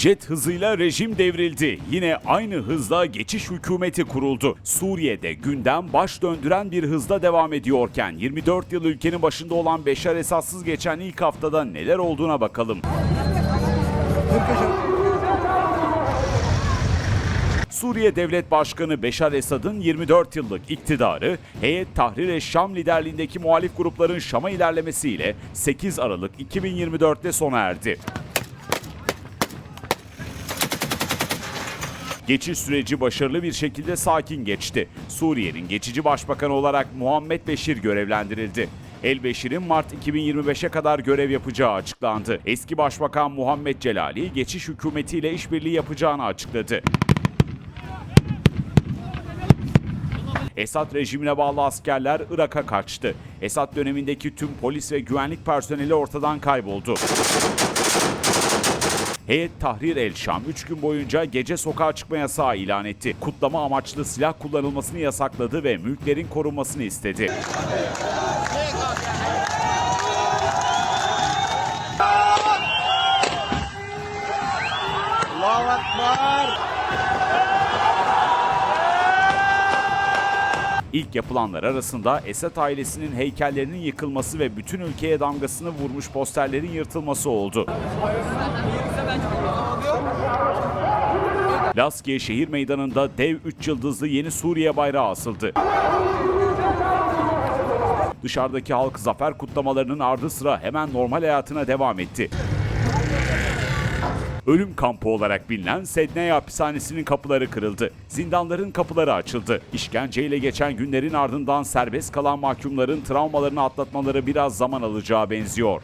Jet hızıyla rejim devrildi. Yine aynı hızla geçiş hükümeti kuruldu. Suriye'de gündem baş döndüren bir hızda devam ediyorken 24 yıl ülkenin başında olan Beşar Esad'sız geçen ilk haftada neler olduğuna bakalım. Suriye Devlet Başkanı Beşar Esad'ın 24 yıllık iktidarı, Heyet Tahrir Şam liderliğindeki muhalif grupların Şam'a ilerlemesiyle 8 Aralık 2024'te sona erdi. Geçiş süreci başarılı bir şekilde sakin geçti. Suriye'nin geçici başbakanı olarak Muhammed Beşir görevlendirildi. El Beşir'in Mart 2025'e kadar görev yapacağı açıklandı. Eski Başbakan Muhammed Celali geçiş hükümetiyle işbirliği yapacağını açıkladı. Esad rejimine bağlı askerler Irak'a kaçtı. Esad dönemindeki tüm polis ve güvenlik personeli ortadan kayboldu. Heyet Tahrir el Şam 3 gün boyunca gece sokağa çıkma yasağı ilan etti. Kutlama amaçlı silah kullanılmasını yasakladı ve mülklerin korunmasını istedi. Allahu Ekber. İlk yapılanlar arasında Esad ailesinin heykellerinin yıkılması ve bütün ülkeye damgasını vurmuş posterlerin yırtılması oldu. Laskiye şehir meydanında dev 3 yıldızlı yeni Suriye bayrağı asıldı. Dışarıdaki halk zafer kutlamalarının ardı sıra hemen normal hayatına devam etti. Ölüm kampı olarak bilinen Sedney hapishanesinin kapıları kırıldı. Zindanların kapıları açıldı. İşkenceyle geçen günlerin ardından serbest kalan mahkumların travmalarını atlatmaları biraz zaman alacağı benziyor.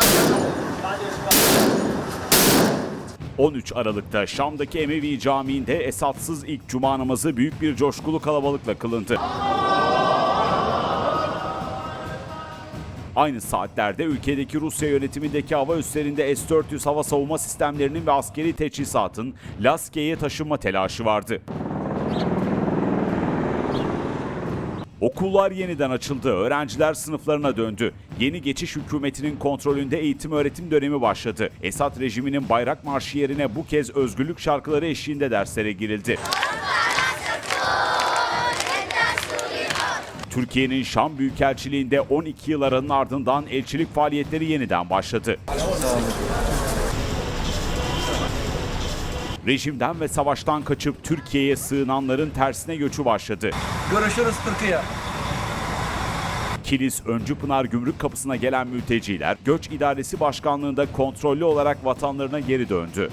13 Aralık'ta Şam'daki Emevi Camii'nde Esadsız ilk cuma namazı büyük bir coşkulu kalabalıkla kılındı. Aynı saatlerde ülkedeki Rusya yönetimindeki hava üslerinde S-400 hava savunma sistemlerinin ve askeri teçhizatın Laskiye'ye taşınma telaşı vardı. Okullar yeniden açıldı, öğrenciler sınıflarına döndü. Yeni geçiş hükümetinin kontrolünde eğitim öğretim dönemi başladı. Esad rejiminin bayrak marşı yerine bu kez özgürlük şarkıları eşliğinde derslere girildi. Türkiye'nin Şam Büyükelçiliğinde 12 yıl aranın ardından elçilik faaliyetleri yeniden başladı. Rejimden ve savaştan kaçıp Türkiye'ye sığınanların tersine göçü başladı. Görüşürüz Türkiye. Kilis Öncüpınar Gümrük Kapısı'na gelen mülteciler Göç İdaresi Başkanlığı'nda kontrollü olarak vatanlarına geri döndü.